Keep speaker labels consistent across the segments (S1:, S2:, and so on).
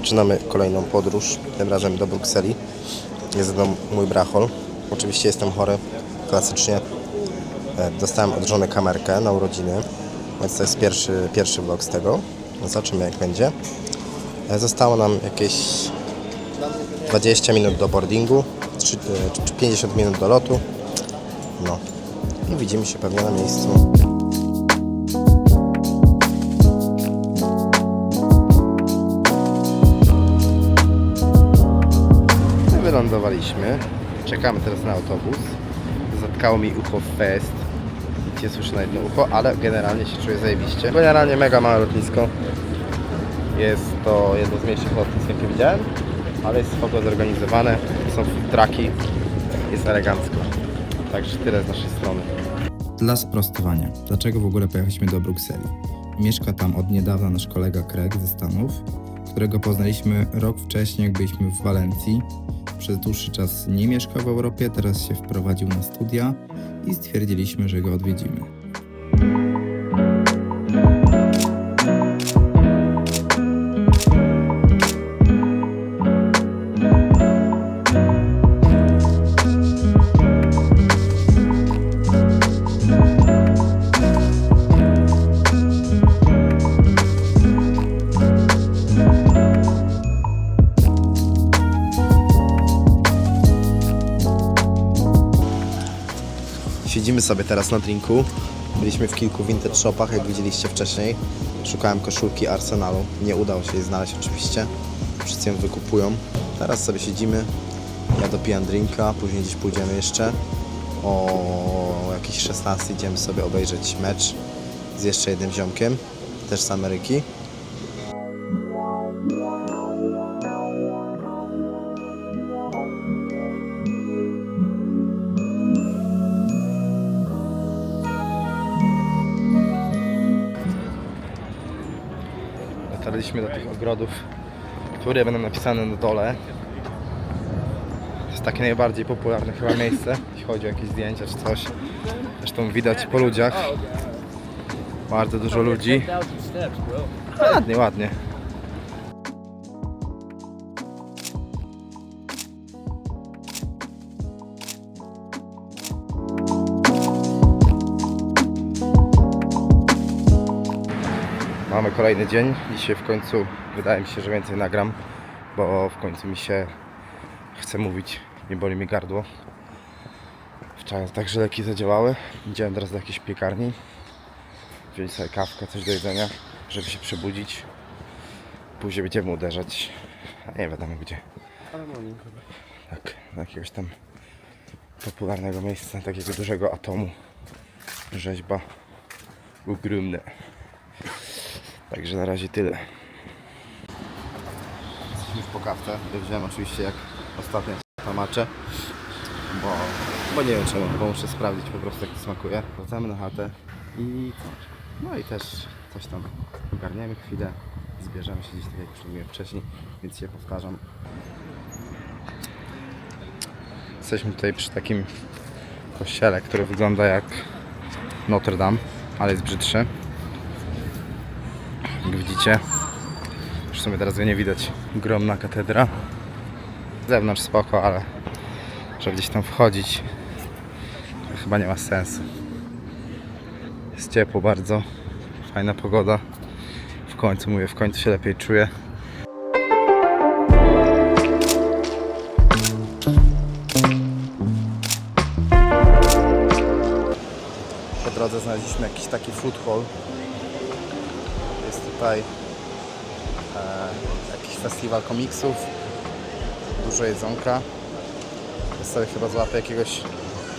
S1: Zaczynamy kolejną podróż, tym razem do Brukseli. Jest ze mną mój brachol. Oczywiście jestem chory, klasycznie. E, Dostałem od żony kamerkę na urodziny, więc to jest pierwszy, pierwszy vlog z tego. Zobaczymy jak będzie. E, Zostało nam jakieś 20 minut do boardingu, trzy- e, czy 50 minut do lotu. No i widzimy się pewnie na miejscu. Wylądowaliśmy. Czekamy teraz na autobus. Zatkało mi ucho fest. Nie słyszę na jedno ucho, ale generalnie się czuję zajebiście. Generalnie mega małe lotnisko. Jest to jedno z mniejszych lotnisk, jakie widziałem, ale jest spoko zorganizowane. Są trucki. Jest elegancko. Także tyle z naszej strony.
S2: Dla sprostowania, dlaczego w ogóle pojechaliśmy do Brukseli? Mieszka tam od niedawna nasz kolega Craig ze Stanów, którego poznaliśmy rok wcześniej, jak byliśmy w Walencji. Przez dłuższy czas nie mieszkał w Europie, teraz się wprowadził na studia i stwierdziliśmy, że go odwiedzimy.
S1: Siedzimy sobie teraz na drinku. Byliśmy w kilku vintage shopach, jak widzieliście wcześniej. Szukałem koszulki Arsenalu. Nie udało się jej znaleźć oczywiście. Wszyscy ją wykupują. Teraz sobie siedzimy. Ja dopijam drinka, później gdzieś pójdziemy jeszcze. O jakiejś 16 idziemy sobie obejrzeć mecz z jeszcze jednym ziomkiem, też z Ameryki. Dotarliśmy do tych ogrodów, które będą napisane na dole. To jest takie najbardziej popularne chyba miejsce, jeśli chodzi o jakieś zdjęcia czy coś. Zresztą widać po ludziach. Bardzo dużo ludzi. Ładnie, ładnie. Kolejny dzień. Dzisiaj w końcu wydaje mi się, że więcej nagram, bo w końcu mi się chce mówić, nie boli mi gardło. Wczoraj także leki zadziałały. Idziemy teraz do jakiejś piekarni. Wziąć sobie kawkę, coś do jedzenia, żeby się przebudzić. Później będziemy uderzać, a nie wiadomo gdzie. Tak, do jakiegoś tam popularnego miejsca, takiego dużego atomu. Rzeźba ogromna. Także na razie tyle. Jesteśmy już po kawce. Oczywiście jak ostatnio tamacze, bo, bo nie wiem czemu, bo muszę sprawdzić po prostu jak to smakuje. Wracamy na chatę i? No i też coś tam ogarniemy chwilę, zbierzemy się gdzieś tak jak już mówiłem wcześniej, więc się powtarzam. Jesteśmy tutaj przy takim kościele, który wygląda jak Notre Dame, ale jest brzydszy. Jak widzicie, już w sumie teraz nie widać, ogromna katedra. Zewnątrz spoko, ale żeby gdzieś tam wchodzić, chyba nie ma sensu. Jest ciepło bardzo, fajna pogoda. W końcu mówię, w końcu się lepiej czuję. Po drodze znaleźliśmy jakiś taki food hall. Tutaj e, jakiś festiwal komiksów, dużo jedzonka. Ja sobie chyba złapię jakiegoś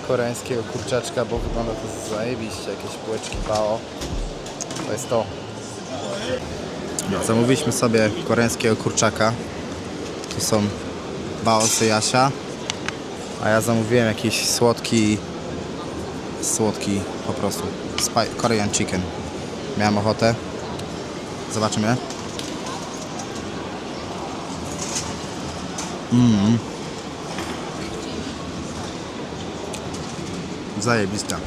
S1: koreańskiego kurczaczka, bo wygląda to zajebiście, jakieś bułeczki bao. To jest to. No, zamówiliśmy sobie koreańskiego kurczaka. Tu są bao Jasia. A ja zamówiłem jakiś słodki, słodki po prostu Korean chicken. Miałem ochotę. Zobaczymy. Mmm. Zajebista.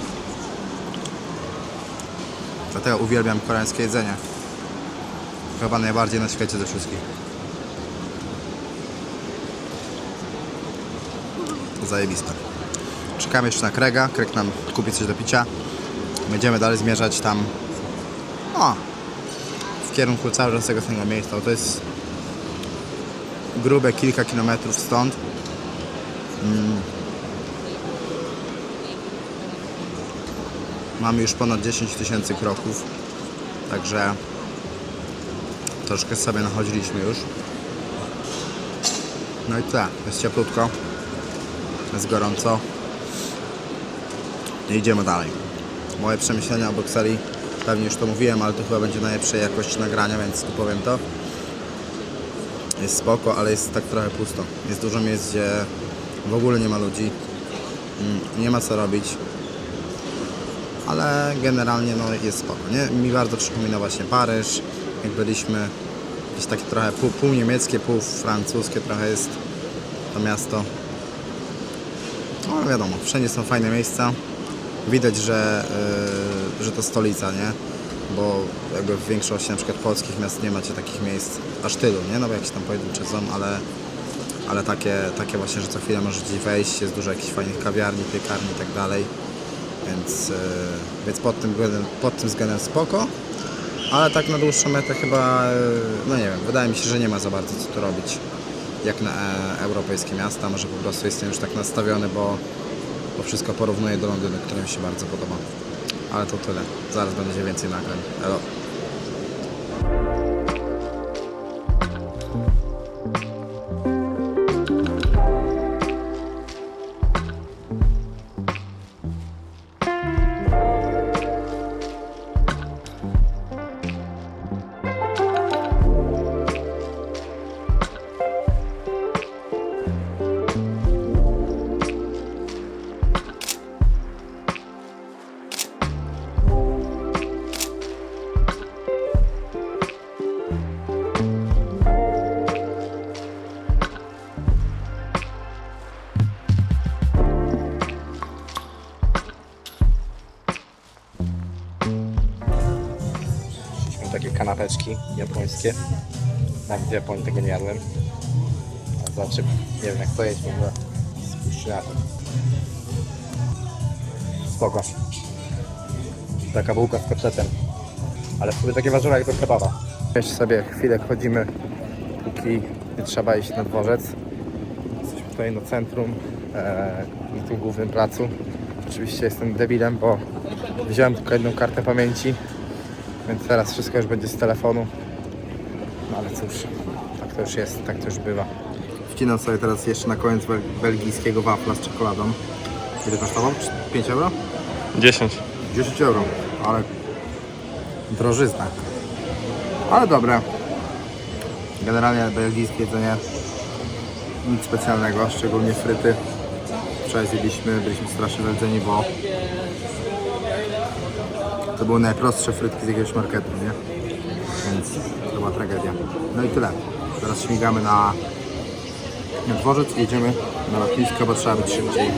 S1: Dlatego uwielbiam koreańskie jedzenie. Chyba najbardziej na świecie ze wszystkich. Zajebista. Czekamy jeszcze na Krega. Krek nam kupi coś do picia. Będziemy dalej zmierzać tam. O, w kierunku cały czas tego samego miejsca. To jest grube kilka kilometrów stąd. Mm. Mamy już ponad 10 tysięcy kroków, także troszkę sobie nachodziliśmy już. No i tyle, jest cieplutko, jest gorąco. I idziemy dalej. Moje przemyślenia o Brukseli, pewnie już to mówiłem, ale to chyba będzie najlepszej jakości nagrania, więc tu powiem to. Jest spoko, ale jest tak trochę pusto. Jest dużo miejsc, gdzie w ogóle nie ma ludzi. Mm, Nie ma co robić. Ale generalnie no, jest spoko. Nie? Mi bardzo przypomina właśnie Paryż. Jak byliśmy jakieś takie trochę pół, pół niemieckie, pół francuskie trochę jest to miasto. No wiadomo, wszędzie są fajne miejsca. Widać, że, yy, że to stolica, nie? Bo jakby w większości na przykład polskich miast nie macie takich miejsc aż tylu, nie? No bo jakieś tam pojedyncze są, ale, ale takie, takie właśnie, że co chwilę możesz gdzieś wejść, jest dużo jakichś fajnych kawiarni, piekarni i tak dalej. Więc, yy, więc pod, tym względem, pod tym względem spoko. Ale tak na dłuższą metę chyba, yy, no nie wiem, wydaje mi się, że nie ma za bardzo co tu robić jak na e, europejskie miasta. Może po prostu jestem już tak nastawiony, bo, bo wszystko porównuję do Londynu, który mi się bardzo podoba. Ale to tyle. Zaraz będzie więcej nagrań. Elo. Kanapeczki japońskie. Nawet w Japonii tego nie jadłem. A nie wiem jak to jest w ogóle. Spoko. Taka bułka z kotletem. Ale sobie takie warzywa jak do kebaba. Jeszcze sobie chwilę chodzimy, póki nie trzeba iść na dworzec. Jesteśmy tutaj na centrum, e, na tym głównym placu. Oczywiście jestem debilem, bo wziąłem tylko jedną kartę pamięci, więc teraz wszystko już będzie z telefonu. No ale cóż, tak to już jest, tak to już bywa. Wcinam sobie teraz jeszcze na koniec bel- belgijskiego wafla z czekoladą. Ile kosztował? 5 euro?
S3: 10.
S1: 10 euro, ale drożyzna. Ale dobre. Generalnie belgijskie jedzenie nic specjalnego, szczególnie fryty. Wczoraj zjedliśmy, byliśmy strasznie zjedzeni, bo to były najprostsze frytki z jakiegoś marketu, nie? Więc to była tragedia. No i tyle. Teraz śmigamy na, na dworzec i jedziemy na lotnisko, bo trzeba być szybciej.